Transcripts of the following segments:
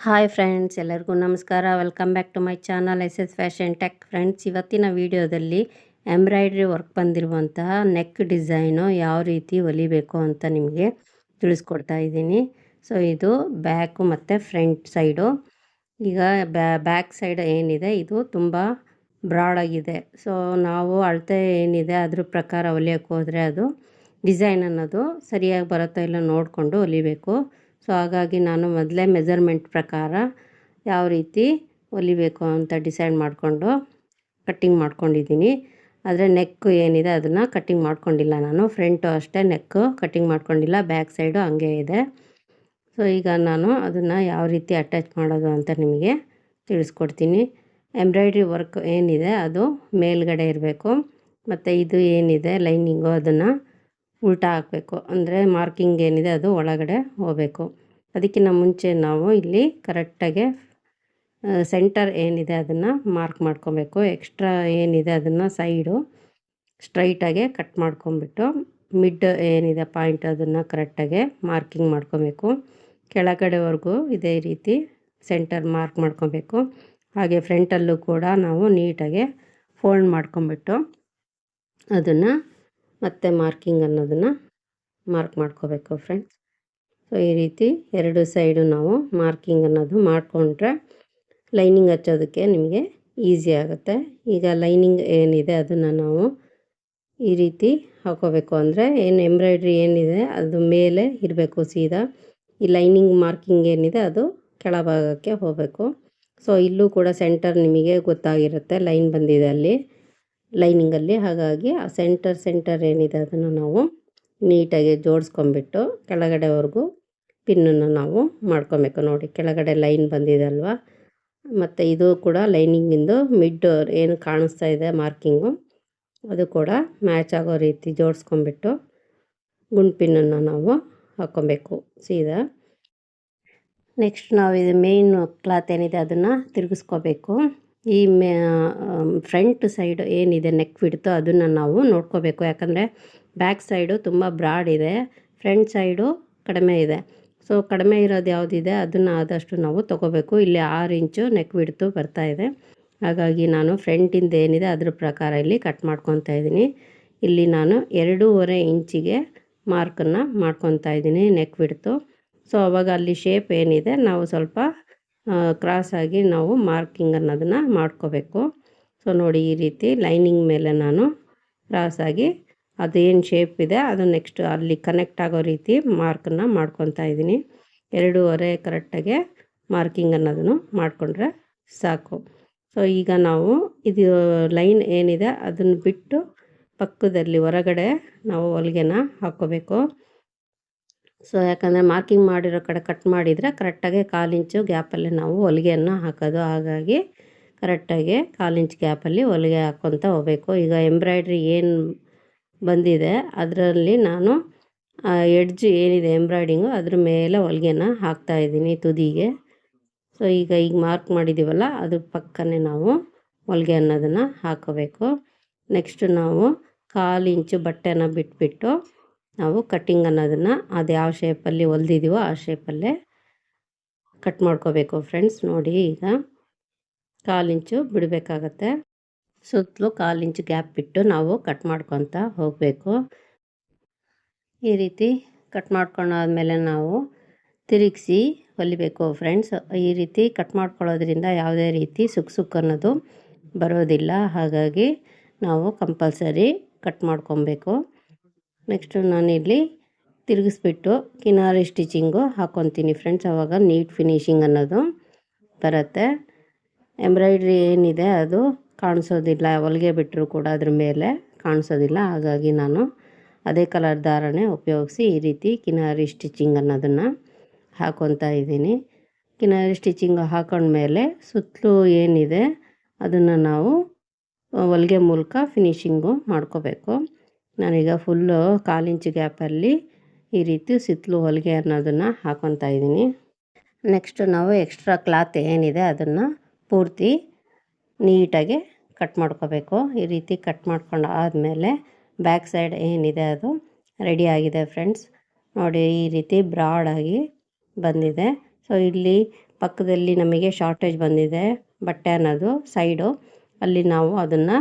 Hi friends, ಎಲ್ಲರಿಗೂ ನಮಸ್ಕಾರ. Welcome back to my channel S S fashion tech friends. ಇವತ್ತಿನ ವಿಡಿಯೋದಲ್ಲಿ ಎಂಬ್ರಾಯ್ಡ್ರಿ ವರ್ಕ್ ಬಂದಿರುವಂತಹ ನೆಕ್ ಡಿಸೈನು ಯಾವ ರೀತಿ ಹೊಲಿಬೇಕು ಅಂತ ನಿಮಗೆ ತಿಳಿಸ್ಕೊಡ್ತಾ ಇದ್ದೀನಿ. ಸೊ, ಇದು ಬ್ಯಾಕು ಮತ್ತು ಫ್ರಂಟ್ ಸೈಡು. ಈಗ ಬ್ಯಾಕ್ ಸೈಡ್ ಏನಿದೆ, ಇದು ತುಂಬ ಬ್ರಾಡ್ ಆಗಿದೆ. ಸೊ, ನಾವು ಅಳತೆ ಏನಿದೆ, ಅದ್ರ ಪ್ರಕಾರ ಹೊಲಿಯೋಕ್ಕೆ ಹೋದರೆ ಅದು ಡಿಸೈನ್ ಅನ್ನೋದು ಸರಿಯಾಗಿ ಬರುತ್ತೋ ಇಲ್ಲ ನೋಡಿಕೊಂಡು ಹೊಲಿಬೇಕು. ಸೊ ಹಾಗಾಗಿ ನಾನು ಮೊದಲೇ ಮೆಜರ್ಮೆಂಟ್ ಪ್ರಕಾರ ಯಾವ ರೀತಿ ಹೊಲಿಬೇಕು ಅಂತ ಡಿಸೈಡ್ ಮಾಡಿಕೊಂಡು ಕಟ್ಟಿಂಗ್ ಮಾಡ್ಕೊಂಡಿದ್ದೀನಿ. ಆದರೆ ನೆಕ್ಕು ಏನಿದೆ ಅದನ್ನು ಕಟ್ಟಿಂಗ್ ಮಾಡ್ಕೊಂಡಿಲ್ಲ ನಾನು. ಫ್ರಂಟು ಅಷ್ಟೇ ನೆಕ್ಕು ಕಟ್ಟಿಂಗ್ ಮಾಡ್ಕೊಂಡಿಲ್ಲ. ಬ್ಯಾಕ್ ಸೈಡು ಹಂಗೆ ಇದೆ. ಸೊ ಈಗ ನಾನು ಅದನ್ನು ಯಾವ ರೀತಿ ಅಟ್ಯಾಚ್ ಮಾಡೋದು ಅಂತ ನಿಮಗೆ ತಿಳಿಸ್ಕೊಡ್ತೀನಿ. ಎಂಬ್ರಾಯ್ಡ್ರಿ ವರ್ಕ್ ಏನಿದೆ ಅದು ಮೇಲ್ಗಡೆ ಇರಬೇಕು. ಮತ್ತು ಇದು ಏನಿದೆ ಲೈನಿಂಗು ಅದನ್ನು ಉಲ್ಟಾ ಹಾಕಬೇಕು. ಅಂದರೆ ಮಾರ್ಕಿಂಗ್ ಏನಿದೆ ಅದು ಒಳಗಡೆ ಹೋಗಬೇಕು. ಅದಕ್ಕಿಂತ ಮುಂಚೆ ನಾವು ಇಲ್ಲಿ ಕರೆಕ್ಟಾಗೆ ಸೆಂಟರ್ ಏನಿದೆ ಅದನ್ನು ಮಾರ್ಕ್ ಮಾಡ್ಕೊಬೇಕು. ಎಕ್ಸ್ಟ್ರಾ ಏನಿದೆ ಅದನ್ನು ಸೈಡು ಸ್ಟ್ರೈಟಾಗೆ ಕಟ್ ಮಾಡ್ಕೊಂಬಿಟ್ಟು ಮಿಡ್ ಏನಿದೆ ಪಾಯಿಂಟ್ ಅದನ್ನು ಕರೆಕ್ಟಾಗೆ ಮಾರ್ಕಿಂಗ್ ಮಾಡ್ಕೊಬೇಕು. ಕೆಳಗಡೆವರೆಗೂ ಇದೇ ರೀತಿ ಸೆಂಟರ್ ಮಾರ್ಕ್ ಮಾಡ್ಕೊಬೇಕು. ಹಾಗೆ ಫ್ರಂಟಲ್ಲೂ ಕೂಡ ನಾವು ನೀಟಾಗೆ ಫೋಲ್ಡ್ ಮಾಡ್ಕೊಂಬಿಟ್ಟು ಅದನ್ನು ಮತ್ತೆ ಮಾರ್ಕಿಂಗ್ ಅನ್ನೋದನ್ನು ಮಾರ್ಕ್ ಮಾಡ್ಕೋಬೇಕು ಫ್ರೆಂಡ್ಸ್ ಸೊ ಈ ರೀತಿ ಎರಡು ಸೈಡು ನಾವು ಮಾರ್ಕಿಂಗ್ ಅನ್ನೋದು ಮಾಡಿಕೊಂಡ್ರೆ ಲೈನಿಂಗ್ ಹಚ್ಚೋದಕ್ಕೆ ನಿಮಗೆ ಈಸಿ ಆಗುತ್ತೆ. ಈಗ ಲೈನಿಂಗ್ ಏನಿದೆ ಅದನ್ನು ನಾವು ಈ ರೀತಿ ಹಾಕೋಬೇಕು ಅಂದರೆ ಏನು ಎಂಬ್ರಾಯ್ಡ್ರಿ ಏನಿದೆ ಅದು ಮೇಲೆ ಇರಬೇಕು ಸೀದಾ. ಈ ಲೈನಿಂಗ್ ಮಾರ್ಕಿಂಗ್ ಏನಿದೆ ಅದು ಕೆಳಭಾಗಕ್ಕೆ ಹೋಗಬೇಕು. ಸೊ ಇಲ್ಲೂ ಕೂಡ ಸೆಂಟರ್ ನಿಮಗೆ ಗೊತ್ತಾಗಿರುತ್ತೆ ಲೈನ್ ಬಂದಿದೆ ಅಲ್ಲಿ. ಲೈನಿಂಗಲ್ಲಿ. ಹಾಗಾಗಿ ಆ ಸೆಂಟರ್ ಸೆಂಟರ್ ಏನಿದೆ ಅದನ್ನು ನಾವು ನೀಟಾಗಿ ಜೋಡಿಸ್ಕೊಂಬಿಟ್ಟು ಕೆಳಗಡೆವರೆಗೂ ಪಿನ್ನನ್ನು ನಾವು ಮಾಡ್ಕೊಬೇಕು. ನೋಡಿ, ಕೆಳಗಡೆ ಲೈನ್ ಬಂದಿದೆ ಅಲ್ವಾ? ಮತ್ತು ಇದು ಕೂಡ ಲೈನಿಂಗಿಂದು ಮಿಡ್ ಏನು ಕಾಣಿಸ್ತಾ ಇದೆ ಮಾರ್ಕಿಂಗು. ಅದು ಕೂಡ ಮ್ಯಾಚ್ ಆಗೋ ರೀತಿ ಜೋಡಿಸ್ಕೊಂಬಿಟ್ಟು ಗುಂಡು ಪಿನ್ನನ್ನು ನಾವು ಹಾಕ್ಕೊಬೇಕು. ಸೀದಾ. ನೆಕ್ಸ್ಟ್ ನಾವು ಇದು ಮೇಯ್ನ್ ಕ್ಲಾತ್ ಏನಿದೆ ಅದನ್ನು ತಿರುಗಿಸ್ಕೋಬೇಕು. ಈ ಫ್ರಂಟ್ ಸೈಡ್ ಏನಿದೆ ನೆಕ್ ಬಿಡ್ತೋ ಅದನ್ನು ನಾವು ನೋಡ್ಕೋಬೇಕು. ಯಾಕಂದರೆ ಬ್ಯಾಕ್ ಸೈಡು ತುಂಬ ಬ್ರಾಡ್ ಇದೆ, ಫ್ರಂಟ್ ಸೈಡು ಕಡಿಮೆ ಇದೆ. ಸೊ, ಕಡಿಮೆ ಇರೋದು ಯಾವುದಿದೆ ಅದನ್ನು ಆದಷ್ಟು ನಾವು ತೊಗೋಬೇಕು. ಇಲ್ಲಿ ಆರು ಇಂಚು ನೆಕ್ ಬಿಡ್ತು ಬರ್ತಾ ಇದೆ. ಹಾಗಾಗಿ ನಾನು ಫ್ರಂಟಿಂದ ಏನಿದೆ ಅದ್ರ ಪ್ರಕಾರ ಇಲ್ಲಿ ಕಟ್ ಮಾಡ್ಕೊತಾ ಇದ್ದೀನಿ. ಇಲ್ಲಿ ನಾನು ಎರಡೂವರೆ ಇಂಚಿಗೆ ಮಾರ್ಕನ್ನು ಮಾಡ್ಕೊತಾ ಇದ್ದೀನಿ ನೆಕ್ ಬಿಡ್ತು ಸೊ, ಅವಾಗ ಅಲ್ಲಿ ಶೇಪ್ ಏನಿದೆ ನಾವು ಸ್ವಲ್ಪ ಕ್ರಾಸಾಗಿ ನಾವು ಮಾರ್ಕಿಂಗ್ ಅನ್ನೋದನ್ನು ಮಾಡ್ಕೋಬೇಕು. ಸೊ ನೋಡಿ ಈ ರೀತಿ ಲೈನಿಂಗ್ ಮೇಲೆ ನಾನು ಕ್ರಾಸಾಗಿ ಅದೇನು ಶೇಪ್ ಇದೆ, ಅದು ನೆಕ್ಸ್ಟ್ ಅಲ್ಲಿ ಕನೆಕ್ಟ್ ಆಗೋ ರೀತಿ ಮಾರ್ಕನ್ನು ಮಾಡ್ಕೊತಾ ಇದ್ದೀನಿ. ಎರಡೂವರೆ ಕರೆಕ್ಟಾಗೆ ಮಾರ್ಕಿಂಗ್ ಅನ್ನೋದನ್ನು ಮಾಡಿಕೊಂಡ್ರೆ ಸಾಕು. ಸೊ ಈಗ ನಾವು ಇದು ಲೈನ್ ಏನಿದೆ, ಅದನ್ನು ಬಿಟ್ಟು ಪಕ್ಕದಲ್ಲಿ ಹೊರಗಡೆ ನಾವು ಹೊಲಿಗೆನ ಹಾಕ್ಕೋಬೇಕು ಸೊ ಯಾಕಂದರೆ ಮಾರ್ಕಿಂಗ್ ಮಾಡಿರೋ ಕಡೆ ಕಟ್ ಮಾಡಿದರೆ ಕರೆಕ್ಟಾಗಿ ಕಾಲು ಇಂಚು ಗ್ಯಾಪಲ್ಲಿ ನಾವು ಹೊಲಿಗೆಯನ್ನು ಹಾಕೋದು. ಹಾಗಾಗಿ ಕರೆಕ್ಟಾಗಿ ಕಾಲು ಇಂಚ್ ಗ್ಯಾಪಲ್ಲಿ ಹೊಲಿಗೆ ಹಾಕ್ಕೊತ ಹೋಗಬೇಕು. ಈಗ ಎಂಬ್ರಾಯ್ಡ್ರಿ ಏನು ಬಂದಿದೆ, ಅದರಲ್ಲಿ ನಾನು ಎಡ್ಜ್ ಏನಿದೆ ಎಂಬ್ರಾಯ್ಡಿಂಗು ಅದ್ರ ಮೇಲೆ ಹೊಲಿಗೆನ ಹಾಕ್ತಾಯಿದ್ದೀನಿ ತುದಿಗೆ. ಸೊ ಈಗ ಈಗ ಮಾರ್ಕ್ ಮಾಡಿದ್ದೀವಲ್ಲ ಅದ್ರ ಪಕ್ಕನೇ ನಾವು ಹೊಲಿಗೆ ಅನ್ನೋದನ್ನು ಹಾಕೋಬೇಕು. ನೆಕ್ಸ್ಟ್ ನಾವು ಕಾಲು ಇಂಚು ಬಟ್ಟೆನ ಬಿಟ್ಬಿಟ್ಟು ನಾವು ಕಟ್ಟಿಂಗ್ ಅನ್ನೋದನ್ನು ಅದು ಯಾವ ಶೇಪಲ್ಲಿ ಹೊಲ್ದಿದ್ದೀವೋ ಆ ಶೇಪಲ್ಲೇ ಕಟ್ ಮಾಡ್ಕೋಬೇಕು ಫ್ರೆಂಡ್ಸ್ ನೋಡಿ ಈಗ ಕಾಲು ಇಂಚು ಬಿಡಬೇಕಾಗತ್ತೆ. ಸುತ್ತಲೂ ಕಾಲಿಂಚು ಗ್ಯಾಪ್ ಬಿಟ್ಟು ನಾವು ಕಟ್ ಮಾಡ್ಕೊತ ಹೋಗಬೇಕು. ಈ ರೀತಿ ಕಟ್ ಮಾಡ್ಕೊಂಡಾದ್ಮೇಲೆ ನಾವು ತಿರುಗಿಸಿ ಹೊಲಿಬೇಕು ಫ್ರೆಂಡ್ಸ್ ಈ ರೀತಿ ಕಟ್ ಮಾಡ್ಕೊಳ್ಳೋದ್ರಿಂದ ಯಾವುದೇ ರೀತಿ ಸುಕ್ ಸುಕ್ ಅನ್ನೋದು ಬರೋದಿಲ್ಲ. ಹಾಗಾಗಿ ನಾವು ಕಂಪಲ್ಸರಿ ಕಟ್ ಮಾಡ್ಕೊಬೇಕು. ನೆಕ್ಸ್ಟು ನಾನಿಲ್ಲಿ ತಿರುಗಿಸ್ಬಿಟ್ಟು ಕಿನಾರಿ ಸ್ಟಿಚಿಂಗು ಹಾಕ್ಕೊತೀನಿ ಫ್ರೆಂಡ್ಸ್ ಅವಾಗ ನೀಟ್ ಫಿನಿಶಿಂಗ್ ಅನ್ನೋದು ಬರುತ್ತೆ. ಎಂಬ್ರಾಯ್ಡ್ರಿ ಏನಿದೆ ಅದು ಕಾಣಿಸೋದಿಲ್ಲ, ಹೊಲಿಗೆ ಬಿಟ್ಟರು ಕೂಡ ಅದ್ರ ಮೇಲೆ ಕಾಣಿಸೋದಿಲ್ಲ. ಹಾಗಾಗಿ ನಾನು ಅದೇ ಕಲರ್ ಧಾರಣೆ ಉಪಯೋಗಿಸಿ ಈ ರೀತಿ ಕಿನಾರಿ ಸ್ಟಿಚಿಂಗ್ ಅನ್ನೋದನ್ನು ಹಾಕ್ಕೊತಾ ಇದ್ದೀನಿ. ಕಿನಾರಿ ಸ್ಟಿಚಿಂಗ್ ಹಾಕೊಂಡ್ಮೇಲೆ ಸುತ್ತಲೂ ಏನಿದೆ ಅದನ್ನು ನಾವು ಹೊಲಿಗೆ ಮೂಲಕ ಫಿನಿಶಿಂಗು ಮಾಡ್ಕೋಬೇಕು. ನಾನೀಗ ಫುಲ್ಲು ಕಾಲಿಂಚು ಗ್ಯಾಪಲ್ಲಿ ಈ ರೀತಿ ಸುತ್ತಲೂ ಹೊಲಿಗೆ ಅನ್ನೋದನ್ನು ಹಾಕ್ಕೊತಾ ಇದ್ದೀನಿ. ನೆಕ್ಸ್ಟ್ ನಾವು ಎಕ್ಸ್ಟ್ರಾ ಕ್ಲಾತ್ ಏನಿದೆ ಅದನ್ನು ಪೂರ್ತಿ ನೀಟಾಗಿ ಕಟ್ ಮಾಡ್ಕೋಬೇಕು. ಈ ರೀತಿ ಕಟ್ ಮಾಡ್ಕೊಂಡು ಆದಮೇಲೆ ಬ್ಯಾಕ್ ಸೈಡ್ ಏನಿದೆ ಅದು ರೆಡಿ ಆಗಿದೆ ಫ್ರೆಂಡ್ಸ್ ನೋಡಿ ಈ ರೀತಿ ಬ್ರಾಡಾಗಿ ಬಂದಿದೆ. ಸೊ ಇಲ್ಲಿ ಪಕ್ಕದಲ್ಲಿ ನಮಗೆ ಶಾರ್ಟೇಜ್ ಬಂದಿದೆ ಬಟ್ಟೆ ಅನ್ನೋದು ಸೈಡು ಅಲ್ಲಿ ನಾವು ಅದನ್ನು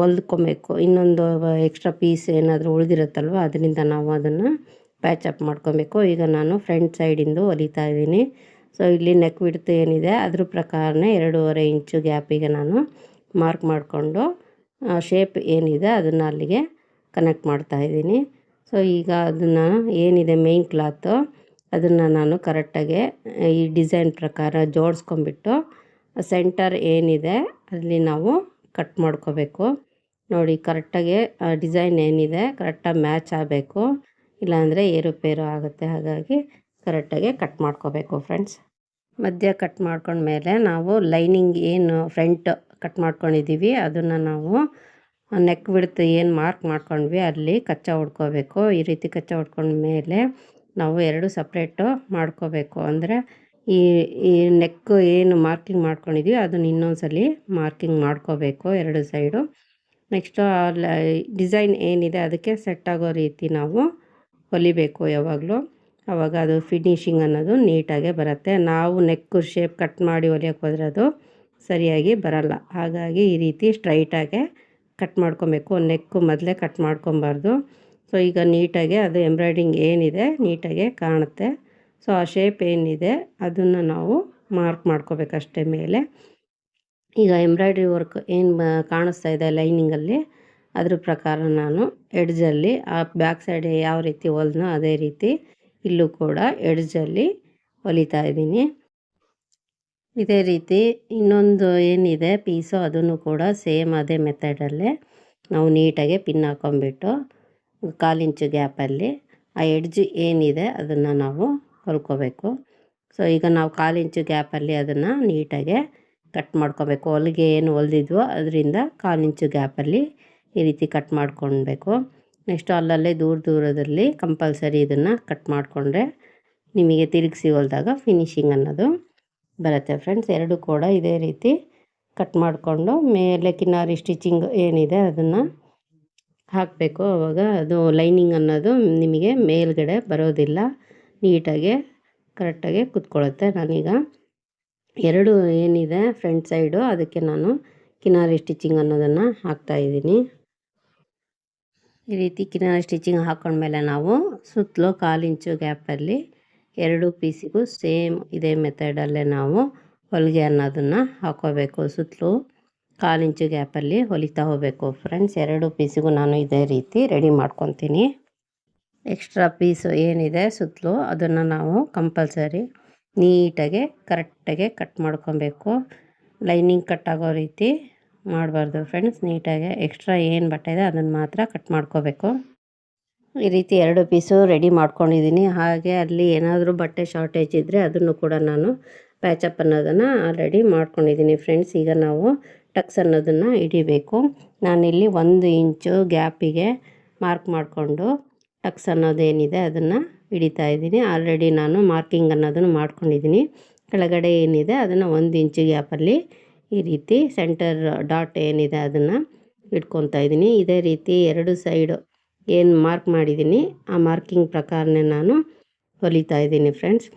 ಹೊಲ್ದ್ಕೊಬೇಕು. ಇನ್ನೊಂದು ಎಕ್ಸ್ಟ್ರಾ ಪೀಸ್ ಏನಾದರೂ ಉಳಿದಿರುತ್ತಲ್ವ, ಅದರಿಂದ ನಾವು ಅದನ್ನು ಅಪ್ ಮಾಡ್ಕೊಬೇಕು. ಈಗ ನಾನು ಫ್ರಂಟ್ ಸೈಡಿಂದು ಹೊಲಿತಾ ಇದ್ದೀನಿ. ಸೊ ಇಲ್ಲಿ ನೆಕ್ ಬಿಡ್ತು ಏನಿದೆ, ಅದ್ರ ಪ್ರಕಾರನೇ ಎರಡೂವರೆ ಇಂಚು ಗ್ಯಾಪಿಗೆ ನಾನು ಮಾರ್ಕ್ ಮಾಡಿಕೊಂಡು ಶೇಪ್ ಏನಿದೆ ಅದನ್ನು ಅಲ್ಲಿಗೆ ಕನೆಕ್ಟ್ ಮಾಡ್ತಾ ಇದ್ದೀನಿ. ಸೊ ಈಗ ಅದನ್ನು ಏನಿದೆ ಮೇಯ್ನ್ ಕ್ಲಾತು ಅದನ್ನು ನಾನು ಕರೆಕ್ಟಾಗಿ ಈ ಡಿಸೈನ್ ಪ್ರಕಾರ ಜೋಡಿಸ್ಕೊಂಬಿಟ್ಟು ಸೆಂಟರ್ ಏನಿದೆ, ಅಲ್ಲಿ ನಾವು ಕಟ್ ಮಾಡ್ಕೋಬೇಕು. ನೋಡಿ, ಕರೆಕ್ಟಾಗಿ ಡಿಸೈನ್ ಏನಿದೆ, ಕರೆಕ್ಟಾಗಿ ಮ್ಯಾಚ್ ಆಗಬೇಕು. ಇಲ್ಲಾಂದರೆ ಏರುಪೇರು ಆಗುತ್ತೆ. ಹಾಗಾಗಿ ಕರೆಕ್ಟಾಗಿ ಕಟ್ ಮಾಡ್ಕೋಬೇಕು ಫ್ರೆಂಡ್ಸ್. ಮಧ್ಯ ಕಟ್ ಮಾಡ್ಕೊಂಡ್ಮೇಲೆ ನಾವು ಲೈನಿಂಗ್ ಏನು ಫ್ರಂಟ್ ಕಟ್ ಮಾಡ್ಕೊಂಡಿದ್ದೀವಿ, ಅದನ್ನು ನಾವು ನೆಕ್ ಬಿಡ್ತು ಏನು ಮಾರ್ಕ್ ಮಾಡ್ಕೊಂಡ್ವಿ, ಅಲ್ಲಿ ಕಚ್ಚಾ ಹೊಡ್ಕೋಬೇಕು ಈ ರೀತಿ ಕಚ್ಚಾ ಹೊಡ್ಕೊಂಡ್ಮೇಲೆ ನಾವು ಎರಡು ಸಪ್ರೇಟು ಮಾಡ್ಕೋಬೇಕು. ಅಂದರೆ ಈ ಈ ನೆಕ್ಕು ಏನು ಮಾರ್ಕಿಂಗ್ ಮಾಡ್ಕೊಂಡಿದ್ವಿ ಅದನ್ನು ಇನ್ನೊಂದ್ಸಲಿ ಮಾರ್ಕಿಂಗ್ ಮಾಡ್ಕೋಬೇಕು ಎರಡು ಸೈಡು. ನೆಕ್ಸ್ಟು ಡಿಸೈನ್ ಏನಿದೆ ಅದಕ್ಕೆ ಸೆಟ್ ಆಗೋ ರೀತಿ ನಾವು ಹೊಲಿಬೇಕು ಯಾವಾಗಲೂ. ಆವಾಗ ಅದು ಫಿನಿಶಿಂಗ್ ಅನ್ನೋದು ನೀಟಾಗೆ ಬರುತ್ತೆ. ನಾವು ನೆಕ್ಕು ಶೇಪ್ ಕಟ್ ಮಾಡಿ ಹೊಲಿಯೋಕೆ ಹೋದ್ರೆ ಅದು ಸರಿಯಾಗಿ ಬರಲ್ಲ. ಹಾಗಾಗಿ ಈ ರೀತಿ ಸ್ಟ್ರೈಟಾಗೆ ಕಟ್ ಮಾಡ್ಕೊಬೇಕು. ನೆಕ್ಕು ಮೊದಲೇ ಕಟ್ ಮಾಡ್ಕೊಬಾರ್ದು. ಸೊ ಈಗ ನೀಟಾಗೆ ಅದು ಎಂಬ್ರಾಯ್ಡಿಂಗ್ ಏನಿದೆ ನೀಟಾಗೆ ಕಾಣುತ್ತೆ. ಸೊ ಆ ಶೇಪ್ ಏನಿದೆ, ಅದನ್ನು ನಾವು ಮಾರ್ಕ್ ಮಾಡ್ಕೋಬೇಕಷ್ಟೇ ಮೇಲೆ. ಈಗ ಎಂಬ್ರಾಯ್ಡ್ರಿ ವರ್ಕ್ ಏನು ಕಾಣಿಸ್ತಾ ಇದೆ ಲೈನಿಂಗಲ್ಲಿ ಅದ್ರ ಪ್ರಕಾರ ನಾನು ಎಡ್ಜಲ್ಲಿ ಆ ಬ್ಯಾಕ್ ಸೈಡ್ ಯಾವ ರೀತಿ ಹೊಲ್ದನೋ ಅದೇ ರೀತಿ ಇಲ್ಲೂ ಕೂಡ ಎಡ್ಜಲ್ಲಿ ಹೊಲಿತಾ ಇದ್ದೀನಿ. ಇದೇ ರೀತಿ ಇನ್ನೊಂದು ಏನಿದೆ ಪೀಸು ಅದನ್ನು ಕೂಡ ಸೇಮ್ ಅದೇ ಮೆಥಡಲ್ಲೇ ನಾವು ನೀಟಾಗಿ ಪಿನ್ ಹಾಕೊಂಬಿಟ್ಟು ಕಾಲಿಂಚು ಗ್ಯಾಪಲ್ಲಿ ಆ ಎಡ್ಜ್ ಏನಿದೆ ಅದನ್ನು ನಾವು ಹೊಲ್ಕೋಬೇಕು ಸೊ ಈಗ ನಾವು ಕಾಲು ಇಂಚು ಗ್ಯಾಪಲ್ಲಿ ಅದನ್ನು ನೀಟಾಗೆ ಕಟ್ ಮಾಡ್ಕೋಬೇಕು. ಹೊಲಿಗೆ ಏನು ಹೊಲ್ದಿದ್ವೋ ಅದರಿಂದ ಕಾಲು ಇಂಚು ಗ್ಯಾಪಲ್ಲಿ ಈ ರೀತಿ ಕಟ್ ಮಾಡ್ಕೊಳ್ಬೇಕು ನೆಕ್ಸ್ಟು ಅಲ್ಲಲ್ಲೇ ದೂರ ದೂರದಲ್ಲಿ ಕಂಪಲ್ಸರಿ ಇದನ್ನು ಕಟ್ ಮಾಡಿಕೊಂಡ್ರೆ ನಿಮಗೆ ತಿರುಗಿಸಿ ಹೊಲ್ದಾಗ ಫಿನಿಶಿಂಗ್ ಅನ್ನೋದು ಬರುತ್ತೆ ಫ್ರೆಂಡ್ಸ್ ಎರಡು ಕೂಡ ಇದೇ ರೀತಿ ಕಟ್ ಮಾಡಿಕೊಂಡು ಮೇಲೆ ಕಿನ್ನಾರಿ ಸ್ಟಿಚಿಂಗ್ ಏನಿದೆ ಅದನ್ನು ಹಾಕಬೇಕು. ಆವಾಗ ಅದು ಲೈನಿಂಗ್ ಅನ್ನೋದು ನಿಮಗೆ ಮೇಲ್ಗಡೆ ಬರೋದಿಲ್ಲ. ನೀಟಾಗಿ, ಕರೆಕ್ಟಾಗಿ ಕುತ್ಕೊಳ್ಳುತ್ತೆ. ನಾನೀಗ ಎರಡು ಏನಿದೆ ಫ್ರಂಟ್ ಸೈಡು, ಅದಕ್ಕೆ ನಾನು ಕಿನಾರಿ ಸ್ಟಿಚಿಂಗ್ ಅನ್ನೋದನ್ನು ಹಾಕ್ತಾಯಿದ್ದೀನಿ ಈ ರೀತಿ ಕಿನಾರಿ ಸ್ಟಿಚಿಂಗ್ ಹಾಕೊಂಡ್ಮೇಲೆ ನಾವು ಸುತ್ತಲೂ ಕಾಲು ಇಂಚು ಗ್ಯಾಪಲ್ಲಿ ಎರಡು ಪೀಸಿಗೂ ಸೇಮ್ ಇದೇ ಮೆಥಡಲ್ಲೇ ನಾವು ಹೊಲಿಗೆ ಅನ್ನೋದನ್ನು ಹಾಕೋಬೇಕು. ಸುತ್ತಲೂ ಕಾಲು ಇಂಚು ಗ್ಯಾಪಲ್ಲಿ ಹೊಲಿತಾ ಹೋಗಬೇಕು. ಫ್ರೆಂಡ್ಸ್, ಎರಡು ಪೀಸಿಗೂ ನಾನು ಇದೇ ರೀತಿ ರೆಡಿ ಮಾಡ್ಕೊತೀನಿ. ಎಕ್ಸ್ಟ್ರಾ ಪೀಸು ಏನಿದೆ ಸುತ್ತಲೂ ಅದನ್ನು ನಾವು ಕಂಪಲ್ಸರಿ ನೀಟಾಗಿ, ಕರೆಕ್ಟಾಗಿ ಕಟ್ ಮಾಡ್ಕೊಬೇಕು. ಲೈನಿಂಗ್ ಕಟ್ ಆಗೋ ರೀತಿ ಮಾಡಬಾರ್ದು ಫ್ರೆಂಡ್ಸ್ ನೀಟಾಗಿ ಎಕ್ಸ್ಟ್ರಾ ಏನು ಬಟ್ಟೆ ಇದೆ ಅದನ್ನು ಮಾತ್ರ ಕಟ್ ಮಾಡ್ಕೋಬೇಕು. ಈ ರೀತಿ ಎರಡು ಪೀಸು ರೆಡಿ ಮಾಡ್ಕೊಂಡಿದ್ದೀನಿ. ಹಾಗೆ ಅಲ್ಲಿ ಏನಾದರೂ ಬಟ್ಟೆ ಶಾರ್ಟೇಜ್ ಇದ್ದರೆ ಅದನ್ನು ಕೂಡ ನಾನು ಪ್ಯಾಚಪ್ ಅನ್ನೋದನ್ನು ಆಲ್ರೆಡಿ ಮಾಡ್ಕೊಂಡಿದ್ದೀನಿ ಫ್ರೆಂಡ್ಸ್ ಈಗ ನಾವು ಟಕ್ಸ್ ಅನ್ನೋದನ್ನು ಹಿಡಿಬೇಕು. ನಾನಿಲ್ಲಿ ಒಂದು ಇಂಚು ಗ್ಯಾಪಿಗೆ ಮಾರ್ಕ್ ಮಾಡಿಕೊಂಡು ಟಕ್ಸ್ ಅನ್ನೋದೇನಿದೆ ಅದನ್ನು ಹಿಡಿತಾ ಇದ್ದೀನಿ. ಆಲ್ರೆಡಿ ನಾನು ಮಾರ್ಕಿಂಗ್ ಅನ್ನೋದನ್ನು ಮಾಡ್ಕೊಂಡಿದ್ದೀನಿ. ಕೆಳಗಡೆ ಏನಿದೆ ಅದನ್ನು ಒಂದು ಇಂಚು ಗ್ಯಾಪಲ್ಲಿ ಈ ರೀತಿ ಸೆಂಟರ್ ಡಾಟ್ ಏನಿದೆ ಅದನ್ನು ಇಟ್ಕೊತಾ ಇದ್ದೀನಿ. ಇದೇ ರೀತಿ ಎರಡು ಸೈಡು ಏನು ಮಾರ್ಕ್ ಮಾಡಿದ್ದೀನಿ, ಆ ಮಾರ್ಕಿಂಗ್ ಪ್ರಕಾರನೇ ನಾನು ಹೊಲಿತಾ ಇದ್ದೀನಿ ಫ್ರೆಂಡ್ಸ್.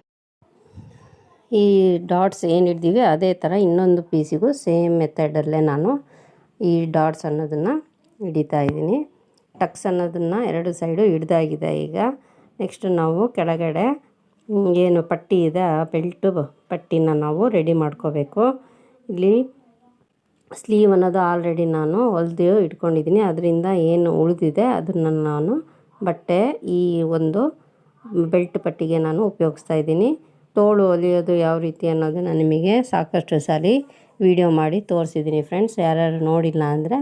ಈ ಡಾಟ್ಸ್ ಏನು ಹಿಡ್ದೀವಿ ಅದೇ ಥರ ಇನ್ನೊಂದು ಪೀಸಿಗೂ ಸೇಮ್ ಮೆಥಡಲ್ಲೇ ನಾನು ಈ ಡಾಟ್ಸ್ ಅನ್ನೋದನ್ನು ಹಿಡಿತಾ ಇದ್ದೀನಿ. ಟಕ್ಸ್ ಅನ್ನೋದನ್ನು ಎರಡು ಸೈಡು ಹಿಡ್ದಾಗಿದೆ ಈಗ. ನೆಕ್ಸ್ಟ್ ನಾವು ಕೆಳಗಡೆ ಏನು ಪಟ್ಟಿ ಇದೆ, ಆ ಬೆಲ್ಟು ಪಟ್ಟಿನ ನಾವು ರೆಡಿ ಮಾಡ್ಕೋಬೇಕು. ಇಲ್ಲಿ ಸ್ಲೀವ್ ಅನ್ನೋದು ಆಲ್ರೆಡಿ ನಾನು ಹೊಲ್ದು ಇಟ್ಕೊಂಡಿದ್ದೀನಿ. ಅದರಿಂದ ಏನು ಉಳಿದಿದೆ ಅದನ್ನು ನಾನು ಬಟ್ಟೆ ಈ ಒಂದು ಬೆಲ್ಟ್ ಪಟ್ಟಿಗೆ ನಾನು ಉಪಯೋಗಿಸ್ತಾ ಇದ್ದೀನಿ. ತೋಳು ಹೊಲಿಯೋದು ಯಾವ ರೀತಿ ಅನ್ನೋದನ್ನು ನಿಮಗೆ ಸಾಕಷ್ಟು ಸಾರಿ ವಿಡಿಯೋ ಮಾಡಿ ತೋರಿಸಿದ್ದೀನಿ ಫ್ರೆಂಡ್ಸ್. ಯಾರ್ಯಾರು ನೋಡಿಲ್ಲ ಅಂದರೆ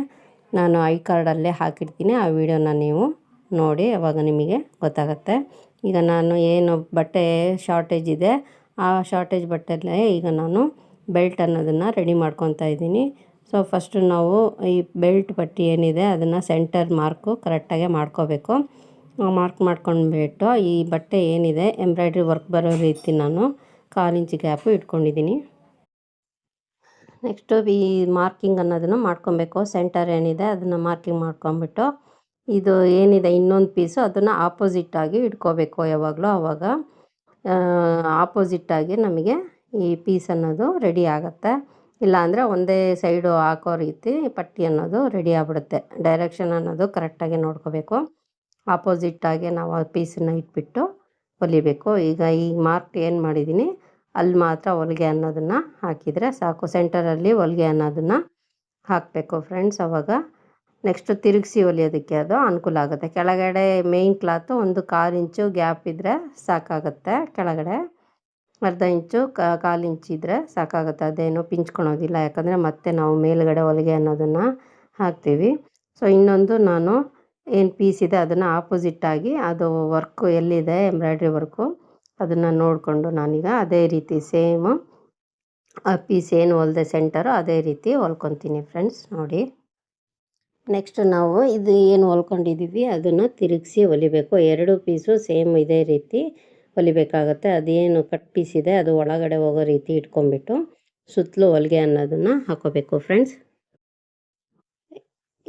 ನಾನು ಐ ಕಾರ್ಡಲ್ಲೇ ಹಾಕಿರ್ತೀನಿ. ಆ ವಿಡಿಯೋನ ನೀವು ನೋಡಿ, ಅವಾಗ ನಿಮಗೆ ಗೊತ್ತಾಗುತ್ತೆ. ಈಗ ನಾನು ಏನು ಬಟ್ಟೆ ಶಾರ್ಟೇಜ್ ಇದೆ, ಆ ಶಾರ್ಟೇಜ್ ಬಟ್ಟೆಲ್ಲೇ ಈಗ ನಾನು ಬೆಲ್ಟ್ ಅನ್ನೋದನ್ನು ರೆಡಿ ಮಾಡ್ಕೊತಾ ಇದ್ದೀನಿ. ಸೊ ಫಸ್ಟು ನಾವು ಈ ಬೆಲ್ಟ್ ಪಟ್ಟಿ ಏನಿದೆ, ಅದನ್ನು ಸೆಂಟರ್ ಮಾರ್ಕು ಕರೆಕ್ಟಾಗೆ ಮಾಡ್ಕೋಬೇಕು. ಮಾರ್ಕ್ ಮಾಡ್ಕೊಂಡ್ಬಿಟ್ಟು ಈ ಬಟ್ಟೆ ಏನಿದೆ ಎಂಬ್ರಾಯ್ಡ್ರಿ ವರ್ಕ್ ಬರೋ ರೀತಿ ನಾನು ಕಾಲು ಗ್ಯಾಪು ಇಟ್ಕೊಂಡಿದ್ದೀನಿ. ನೆಕ್ಸ್ಟು ಈ ಮಾರ್ಕಿಂಗ್ ಅನ್ನೋದನ್ನು ಮಾಡ್ಕೊಬೇಕು. ಸೆಂಟರ್ ಏನಿದೆ ಅದನ್ನು ಮಾರ್ಕಿಂಗ್ ಮಾಡ್ಕೊಂಬಿಟ್ಟು ಇದು ಏನಿದೆ ಇನ್ನೊಂದು ಪೀಸು ಅದನ್ನು ಆಪೋಸಿಟ್ಟಾಗಿ ಇಟ್ಕೋಬೇಕು ಯಾವಾಗಲೂ ಆವಾಗ ಆಪೋಸಿಟ್ಟಾಗಿ ನಮಗೆ ಈ ಪೀಸ್ ಅನ್ನೋದು ರೆಡಿ ಆಗುತ್ತೆ. ಇಲ್ಲಾಂದರೆ ಒಂದೇ ಸೈಡು ಹಾಕೋ ರೀತಿ ಪಟ್ಟಿ ಅನ್ನೋದು ರೆಡಿ ಆಗ್ಬಿಡುತ್ತೆ. ಡೈರೆಕ್ಷನ್ ಅನ್ನೋದು ಕರೆಕ್ಟಾಗಿ ನೋಡ್ಕೋಬೇಕು. ಆಪೋಸಿಟ್ಟಾಗಿ ನಾವು ಆ ಪೀಸನ್ನ ಇಟ್ಬಿಟ್ಟು ಹೊಲಿಬೇಕು. ಈಗ ಈ ಮಾರ್ಕ್ ಏನು ಮಾಡಿದ್ದೀನಿ ಅಲ್ಲಿ ಮಾತ್ರ ಹೊಲಿಗೆ ಅನ್ನೋದನ್ನು ಹಾಕಿದರೆ ಸಾಕು. ಸೆಂಟರಲ್ಲಿ ಹೊಲಿಗೆ ಅನ್ನೋದನ್ನು ಹಾಕಬೇಕು ಫ್ರೆಂಡ್ಸ್ ಅವಾಗ ನೆಕ್ಸ್ಟು ತಿರುಗಿಸಿ ಹೊಲಿಯೋದಕ್ಕೆ ಅದು ಅನುಕೂಲ ಆಗುತ್ತೆ. ಕೆಳಗಡೆ ಮೇಯ್ನ್ ಕ್ಲಾತು ಒಂದು ಕಾಲು ಇಂಚು ಗ್ಯಾಪ್ ಇದ್ದರೆ ಸಾಕಾಗುತ್ತೆ. ಕೆಳಗಡೆ ಅರ್ಧ ಇಂಚು ಕಾಲು ಇಂಚು ಇದ್ದರೆ ಸಾಕಾಗುತ್ತೆ. ಅದೇನು ಪಿಂಚ್ಕೊಳೋದಿಲ್ಲ. ಯಾಕಂದರೆ ಮತ್ತೆ ನಾವು ಮೇಲುಗಡೆ ಹೊಲಿಗೆ ಅನ್ನೋದನ್ನು ಹಾಕ್ತೀವಿ. ಸೊ ಇನ್ನೊಂದು ನಾನು ಏನು ಪೀಸ್ ಇದೆ ಅದನ್ನು ಆಪೋಸಿಟ್ಟಾಗಿ ಅದು ವರ್ಕು ಎಲ್ಲಿದೆ ಎಂಬ್ರಾಯ್ಡ್ರಿ ವರ್ಕು ಅದನ್ನು ನೋಡಿಕೊಂಡು ನಾನೀಗ ಅದೇ ರೀತಿ ಸೇಮ್ ಆ ಪೀಸ್ ಏನು ಹೊಲ್ದೆ ಸೆಂಟರು ಅದೇ ರೀತಿ ಹೊಲ್ಕೊತೀನಿ ಫ್ರೆಂಡ್ಸ್ ನೋಡಿ. ನೆಕ್ಸ್ಟ್ ನಾವು ಇದು ಏನು ಹೊಲ್ಕೊಂಡಿದ್ದೀವಿ ಅದನ್ನು ತಿರುಗಿಸಿ ಹೊಲಿಬೇಕು. ಎರಡು ಪೀಸು ಸೇಮ್ ಇದೇ ರೀತಿ ಹೊಲಿಬೇಕಾಗತ್ತೆ. ಅದೇನು ಕಟ್ ಪೀಸ್ ಇದೆ ಅದು ಒಳಗಡೆ ಹೋಗೋ ರೀತಿ ಇಟ್ಕೊಂಡ್ಬಿಟ್ಟು ಸುತ್ತಲೂ ಹೊಲಿಗೆ ಅನ್ನೋದನ್ನು ಹಾಕೋಬೇಕು ಫ್ರೆಂಡ್ಸ್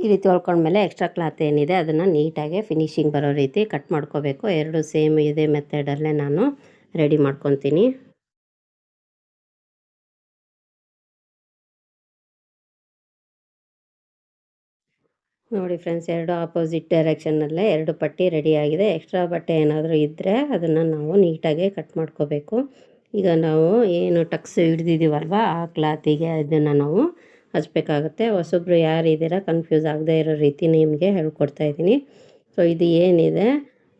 ಈ ರೀತಿ ಹೊಲ್ಕೊಂಡ್ಮೇಲೆ ಎಕ್ಸ್ಟ್ರಾ ಕ್ಲಾತ್ ಏನಿದೆ ಅದನ್ನು ನೀಟಾಗಿ ಫಿನಿಶಿಂಗ್ ಬರೋ ರೀತಿ ಕಟ್ ಮಾಡ್ಕೋಬೇಕು. ಎರಡು ಸೇಮ್ ಇದೇ ಮೆಥಡಲ್ಲೇ ನಾನು ರೆಡಿ ಮಾಡ್ಕೊತೀನಿ. ನೋಡಿ ಫ್ರೆಂಡ್ಸ್ ಎರಡು ಆಪೋಸಿಟ್ ಡೈರೆಕ್ಷನ್ನಲ್ಲೇ ಎರಡು ಪಟ್ಟಿ ರೆಡಿಯಾಗಿದೆ ಎಕ್ಸ್ಟ್ರಾ ಬಟ್ಟೆ ಏನಾದರೂ ಇದ್ದರೆ ಅದನ್ನು ನಾವು ನೀಟಾಗಿ ಕಟ್ ಮಾಡ್ಕೋಬೇಕು. ಈಗ ನಾವು ಏನು ಟಕ್ಸ್ ಹಿಡ್ದಿದ್ದೀವಲ್ವ ಆ ಕ್ಲಾತಿಗೆ ಅದನ್ನು ನಾವು ಹಚ್ಬೇಕಾಗುತ್ತೆ. ಹೊಸೊಬ್ರು ಯಾರಿದ್ದೀರಾ ಕನ್ಫ್ಯೂಸ್ ಆಗದೆ ಇರೋ ರೀತಿ ನಿಮಗೆ ಹೇಳ್ಕೊಡ್ತಾ ಇದ್ದೀನಿ. ಸೊ ಇದು ಏನಿದೆ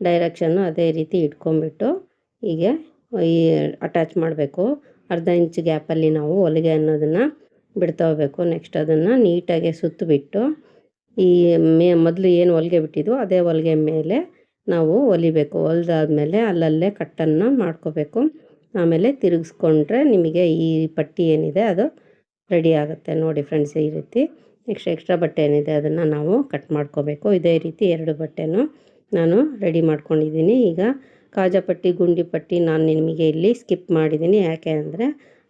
ಡೈರೆಕ್ಷನ್ನು ಅದೇ ರೀತಿ ಇಟ್ಕೊಂಡ್ಬಿಟ್ಟು ಹೀಗೆ ಈ ಅಟ್ಯಾಚ್ ಮಾಡಬೇಕು. ಅರ್ಧ ಇಂಚ್ ಗ್ಯಾಪಲ್ಲಿ ನಾವು ಹೊಲಿಗೆ ಅನ್ನೋದನ್ನು ಬಿಡ್ತಾ ನೆಕ್ಸ್ಟ್ ಅದನ್ನು ನೀಟಾಗಿ ಸುತ್ತಬಿಟ್ಟು ಈ ಮೇ, ಮೊದಲು ಏನು ಹೊಲಿಗೆ ಬಿಟ್ಟಿದ್ವು ಅದೇ ಹೊಲಿಗೆ ಮೇಲೆ ನಾವು ಹೊಲಿಬೇಕು. ಹೊಲ್ದಾದ್ಮೇಲೆ ಅಲ್ಲಲ್ಲೇ ಕಟ್ಟನ್ನು ಮಾಡ್ಕೋಬೇಕು. ಆಮೇಲೆ ತಿರುಗಿಸ್ಕೊಂಡ್ರೆ ನಿಮಗೆ ಈ ಪಟ್ಟಿ ಏನಿದೆ ಅದು ರೆಡಿ ಆಗುತ್ತೆ ನೋಡಿ ಫ್ರೆಂಡ್ಸ್, ಈ ರೀತಿ ನೆಕ್ಸ್ಟ್ ಎಕ್ಸ್ಟ್ರಾ ಬಟ್ಟೆ ಏನಿದೆ ಅದನ್ನು ನಾವು ಕಟ್ ಮಾಡ್ಕೋಬೇಕು. ಇದೇ ರೀತಿ ಎರಡು ಬಟ್ಟೆನೂ ನಾನು ರೆಡಿ ಮಾಡ್ಕೊಂಡಿದ್ದೀನಿ. ಈಗ ಕಾಜಾ ಪಟ್ಟಿ, ಗುಂಡಿ ಪಟ್ಟಿ ನಾನು ನಿಮಗೆ ಇಲ್ಲಿ ಸ್ಕಿಪ್ ಮಾಡಿದ್ದೀನಿ. ಯಾಕೆ ಅಂದರೆ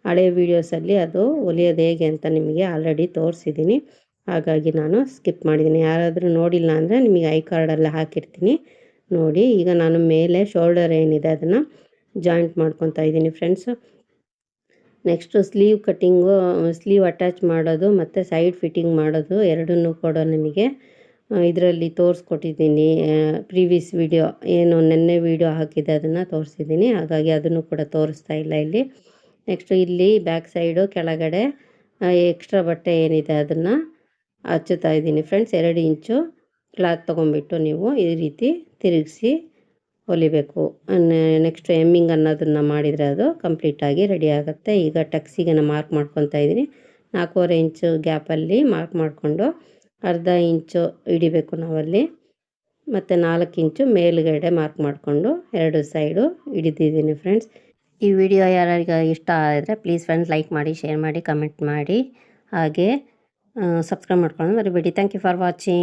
ಹಳೆ ವೀಡಿಯೋಸಲ್ಲಿ ಅದು ಹೊಲಿಯೋದು ಹೇಗೆ ಅಂತ ನಿಮಗೆ ಆಲ್ರೆಡಿ ತೋರಿಸಿದ್ದೀನಿ. ಹಾಗಾಗಿ ನಾನು ಸ್ಕಿಪ್ ಮಾಡಿದ್ದೀನಿ. ಯಾರಾದರೂ ನೋಡಿಲ್ಲ ಅಂದರೆ ನಿಮಗೆ ಐ ಕಾರ್ಡಲ್ಲಿ ಹಾಕಿರ್ತೀನಿ. ನೋಡಿ, ಈಗ ನಾನು ಮೇಲೆ ಶೋಲ್ಡರ್ ಏನಿದೆ ಅದನ್ನು ಜಾಯಿಂಟ್ ಮಾಡ್ಕೊತಾ ಇದ್ದೀನಿ. Friends next sleeve cutting sleeve attach ಮಾಡೋದು ಮತ್ತು ಸೈಡ್ ಫಿಟ್ಟಿಂಗ್ ಮಾಡೋದು ಎರಡನ್ನೂ ಕೂಡ ನಿಮಗೆ ಇದರಲ್ಲಿ ತೋರಿಸ್ಕೊಟ್ಟಿದ್ದೀನಿ. ಪ್ರೀವಿಯಸ್ ವಿಡಿಯೋ, ಏನು ನೆನ್ನೆ ವಿಡಿಯೋ ಹಾಕಿದ್ದೆ ಅದನ್ನು ತೋರಿಸಿದ್ದೀನಿ. ಹಾಗಾಗಿ ಅದನ್ನು ಕೂಡ ತೋರಿಸ್ತಾ ಇಲ್ಲ ಇಲ್ಲಿ. ನೆಕ್ಸ್ಟು ಇಲ್ಲಿ ಬ್ಯಾಕ್ ಸೈಡು ಕೆಳಗಡೆ ಎಕ್ಸ್ಟ್ರಾ ಬಟ್ಟೆ ಏನಿದೆ ಅದನ್ನು ಹಚ್ಚುತ್ತಾ ಇದ್ದೀನಿ. ಫ್ರೆಂಡ್ಸ್, ಎರಡು ಇಂಚು ಕ್ಲಾತ್ ತೊಗೊಂಬಿಟ್ಟು ನೀವು ಈ ರೀತಿ ತಿರುಗಿಸಿ ಹೊಲಿಬೇಕು. ನೆಕ್ಸ್ಟ್ ಎಮ್ಮಿಂಗ್ ಅನ್ನೋದನ್ನು ಮಾಡಿದರೆ ಅದು ಕಂಪ್ಲೀಟಾಗಿ ರೆಡಿ ಆಗುತ್ತೆ. ಈಗ ಟಕ್ಸಿಗೆ ನಾನು ಮಾರ್ಕ್ ಮಾಡ್ಕೊತಾ ಇದ್ದೀನಿ. ನಾಲ್ಕೂವರೆ ಇಂಚು ಗ್ಯಾಪಲ್ಲಿ ಮಾರ್ಕ್ ಮಾಡಿಕೊಂಡು ಅರ್ಧ ಇಂಚು ಹಿಡಿಬೇಕು ನಾವಲ್ಲಿ. ಮತ್ತು ನಾಲ್ಕು ಇಂಚು ಮೇಲುಗಡೆ ಮಾರ್ಕ್ ಮಾಡಿಕೊಂಡು ಎರಡು ಸೈಡು ಹಿಡಿದಿದ್ದೀನಿ ಫ್ರೆಂಡ್ಸ್ ಈ ವಿಡಿಯೋ ಯಾರಿಗೆ ಇಷ್ಟ ಆದರೆ ಪ್ಲೀಸ್ ಫ್ರೆಂಡ್ಸ್ ಲೈಕ್ ಮಾಡಿ ಶೇರ್ ಮಾಡಿ ಕಮೆಂಟ್ ಮಾಡಿ. ಹಾಗೆ ಸಬ್ಸ್ಕ್ರೈಬ್ ಮಾಡ್ಕೊಂಡು ಮರಿಬೇಡಿ. Thank you for watching